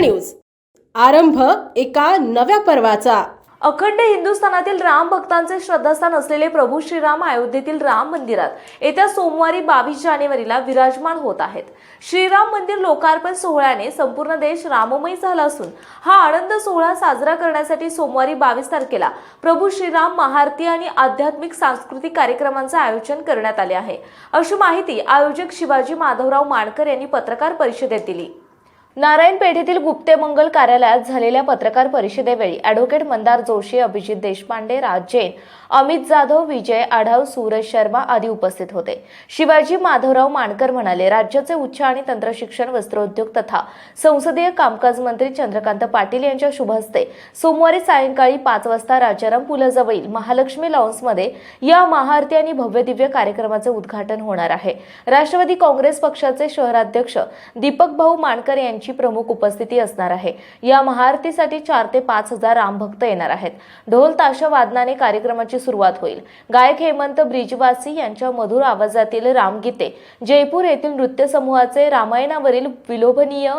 News. आरंभ एका नव्या पर्वाचा. अखंड हिंदुस्थानातील राम भक्तांचे श्रद्धास्थान असलेले प्रभू श्रीराम अयोध्येतील राम मंदिरात येत्या सोमवारी बावीस जानेवारीला विराजमान होत आहेत. श्रीराम मंदिर लोकार्पण सोहळ्याने संपूर्ण देश राममय झाला असून हा आनंद सोहळा साजरा करण्यासाठी सोमवारी बावीस तारखेला प्रभू श्रीराम महाआरती आणि आध्यात्मिक सांस्कृतिक कार्यक्रमांचे आयोजन करण्यात आले आहे. अशी माहिती आयोजक शिवाजी माधवराव माणकर यांनी पत्रकार परिषदेत दिली. नारायण पेठेतील गुप्ते मंगल कार्यालयात झालेल्या पत्रकार परिषदेवेळी अॅडव्होकेट मंदार जोशी अभिजित देशपांडे राज जैन अमित जाधव विजय आढाव सूरज शर्मा आदी उपस्थित होते. शिवाजी माधवराव माणकर म्हणाले राज्याचे उच्च आणि तंत्रशिक्षण वस्त्रोद्योग तथा संसदीय कामकाज मंत्री चंद्रकांत पाटील यांच्या शुभ हस्ते सोमवारी सायंकाळी पाच वाजता राजाराम पुलाजवळील महालक्ष्मी लॉन्समध्ये या महाआरती आणि भव्य दिव्य कार्यक्रमाचे उद्घाटन होणार आहे. राष्ट्रवादी काँग्रेस पक्षाचे शहराध्यक्ष दीपक भाऊ माणकर यांची प्रमुख उपस्थिती असणार आहे. या महाआरतीसाठी चार ते पाच हजार रामभक्त येणार आहेत. ढोल ताशा वादनाने कार्यक्रमाची सुरुवात होईल. गायक हेमंत ब्रिजवासी यांच्या मधुर आवाजातील रामगीते जयपूर येथील नृत्य समूहाचे रामायणावरील विलोभनीय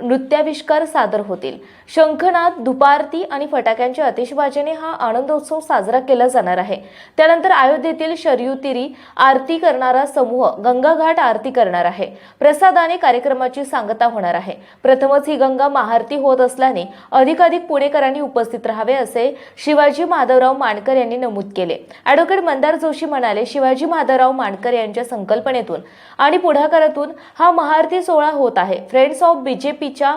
नृत्याविष्कार सादर होतील. शंखनाद धुपारती आणि फटाक्यांच्या आतिषबाजीने हा आनंदोत्सव साजरा केला जाणार आहे. त्यानंतर अयोध्येतील शरयुतीरी आरती करणारा समूह गंगाघाट आरती करणार आहे. प्रसादाने कार्यक्रमाची सांगता होणार आहे. प्रथमच ही गंगा महाआरती होत असल्याने अधिकाधिक पुणेकरांनी उपस्थित राहावे असे शिवाजी माधवराव माणकर यांनी नमूद केले. ॲडव्होकेट मंदार जोशी म्हणाले शिवाजी माधवराव माणकर यांच्या संकल्पनेतून आणि पुढाकारातून हा महाआरती सोहळा होत आहे. फ्रेंड्स ऑफ बीजेपी बीजेपीच्या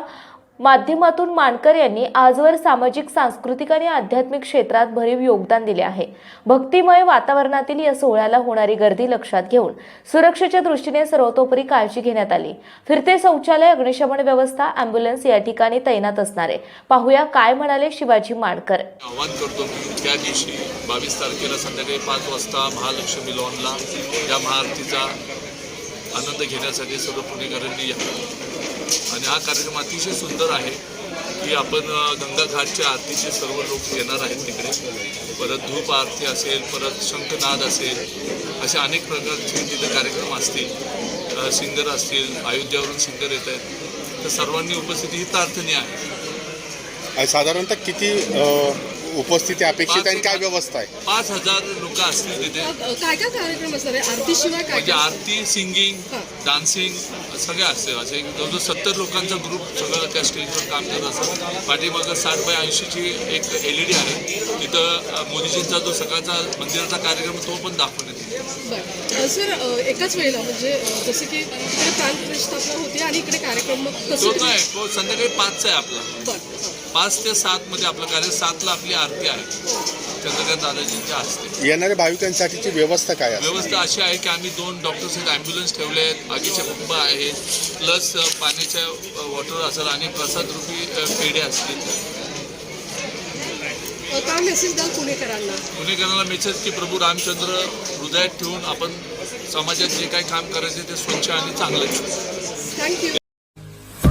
माध्यमातून मानकर यांनी आजवर सामाजिक सांस्कृतिक आणि आध्यात्मिक क्षेत्रात भरीव योगदान दिले आहे. भक्तिमय वातावरणातील या सोहळ्याला होणारी गर्दी लक्षात घेऊन सुरक्षेच्या दृष्टीने सर्वतोपरी काळजी घेण्यात आली. फिरते शौचालय अग्निशमन व्यवस्था अँब्युलन्स या ठिकाणी तैनात असणारे. पाहूया काय म्हणाले शिवाजी मानकर. आवाहन करतो की त्या दिवशी बावीस तारखेला संध्याकाळी पाच वाजता महालक्ष्मी लॉनला या महाआरतीचा आनंद घेण्यासाठी सर्व पुणेकरांनी यावं आणि हा कार्यक्रम अतिशय सुंदर आहे की आपण गंगाघाटच्या आरतीचे सर्व लोक येणार आहेत तिकडे. परत धूप आरती असेल परत शंखनाद असेल असे अनेक प्रकारचे तिथे कार्यक्रम असतील. सिंगर असतील अयोध्यावरून सिंगर येत आहेत. तर सर्वांनी उपस्थिती ही प्रार्थनीय आहे. साधारणतः किती उपस्थिती अपेक्षित आहे आणि काय व्यवस्था आहे? पाच हजार लोक असतील तिथे. काय काय कार्यक्रम असणार आहे? आरतीशिवाय काय म्हणजे आरती सिंगिंग डान्सिंग सगळ्या असते असे एक जवळजवळ सत्तर लोकांचा ग्रुप सगळं त्या स्टेजवर काम करत असतात. पाठीमागं साठ बाय ऐंशीची एक एल ई डी आहे. तिथं मोदीजींचा जो सकाळचा मंदिराचा कार्यक्रम तो पण दाखवण्यात येईल. बरं. अ, सर अ, एकाच वेळेला म्हणजे अ, जसं की इकडे प्राण स्थापना होते आणि इकडे कार्यक्रम मग कसं तो नाही तो संध्याकाळी पाचचा आहे आपला. बरं. पाच ते सात मध्ये आपलं कार्य सातला आपली आरती आहे. चंद्रकांत दादाजींच्या हस्ते. येणाऱ्या भाविकांसाठीची व्यवस्था काय आहे व्यवस्था अशी आहे की आम्ही दोन डॉक्टर्स आहेत ॲम्ब्युलन्स ठेवले आहेत. आगीचे पंप आहेत. प्लस पाण्याच्या वॉटर असेल आणि प्रसादरूपी अ, पेढे असतील. अ, काय मेसेज द्याल पुणेकरांना. पुणेकरांना मेसेज की प्रभू रामचंद्र हृदयात ठेवून आपण समाजात जे काही काम करायचे ते स्वच्छ आणि चांगलं थँक्यू